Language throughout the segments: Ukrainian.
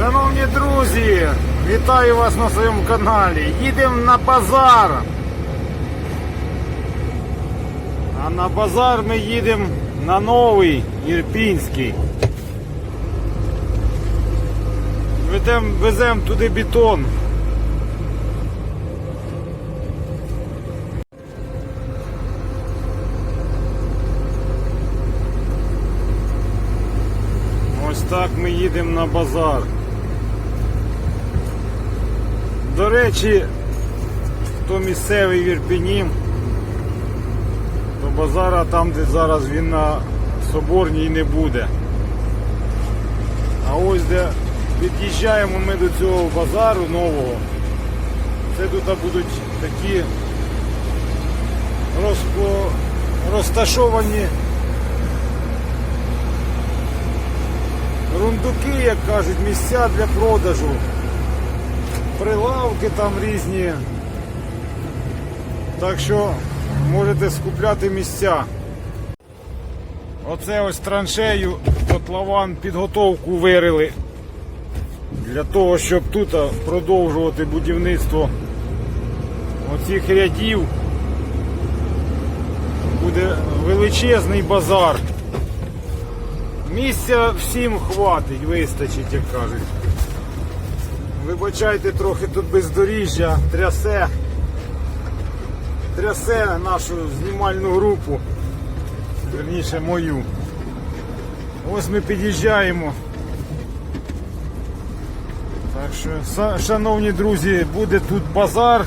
Шановні друзі, вітаю вас на своєму каналі. Їдемо на базар. А на базар ми їдемо на новий Ірпінський. Веземо туди бетон. Ось так ми їдемо на базар. До речі, хто місцевий в то базара там, де зараз він на Соборній не буде. А ось де під'їжджаємо ми до цього базару нового, це тут будуть такі розпо... розташовані рундуки, як кажуть, місця для продажу. Прилавки там різні. Так що можете скупляти місця. Оце ось траншею котлован підготовку вирили для того, щоб тут продовжувати будівництво оцих рядів. Буде величезний базар. Місця всім хватить, вистачить, як кажуть. Вибачайте, трохи тут бездоріжжя, трясе. Трясе нашу знімальну групу. Верніше мою. Ось ми під'їжджаємо. Так що, шановні друзі, буде тут базар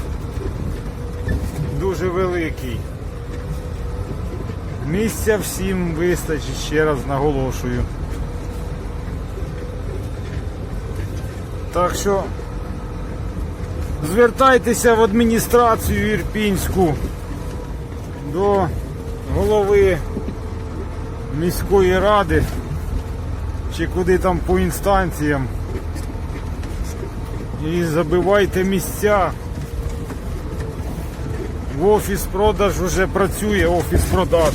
дуже великий. Місця всім вистачить, ще раз наголошую. Так що звертайтеся в адміністрацію Ірпінську до голови міської ради чи куди там по інстанціям і забивайте місця. В офіс продаж вже працює офіс продаж.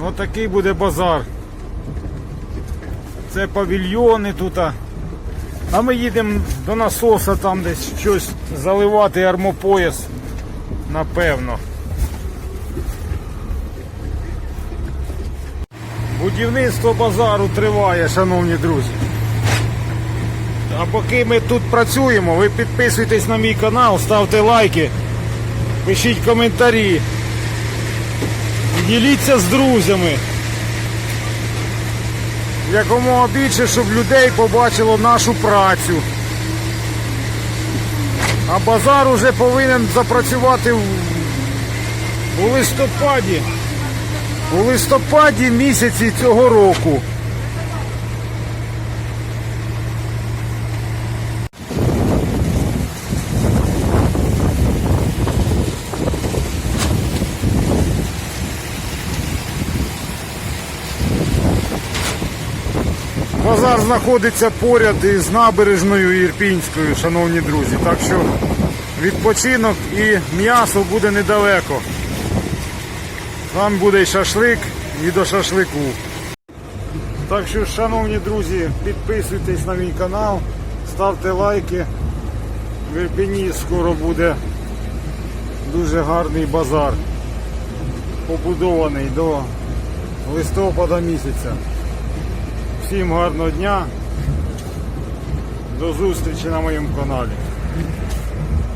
Ну такий буде базар. Це павільйони тут. а. Ми їдемо до насоса там десь щось заливати армопояс. Напевно. Будівництво базару триває, шановні друзі. А поки ми тут працюємо, ви підписуйтесь на мій канал, ставте лайки, пишіть коментарі. Діліться з друзями. Якомога більше, щоб людей побачило нашу працю. А базар уже повинен запрацювати в- у листопаді. У листопаді місяці цього року. Базар знаходиться поряд із набережною Ірпінською, шановні друзі. Так що відпочинок і м'ясо буде недалеко. Там буде і шашлик, і до шашлику. Так що, шановні друзі, підписуйтесь на мій канал, ставте лайки. В Ірпіні скоро буде дуже гарний базар. Побудований до листопада місяця. Всім гарного дня. До зустрічі на моєму каналі.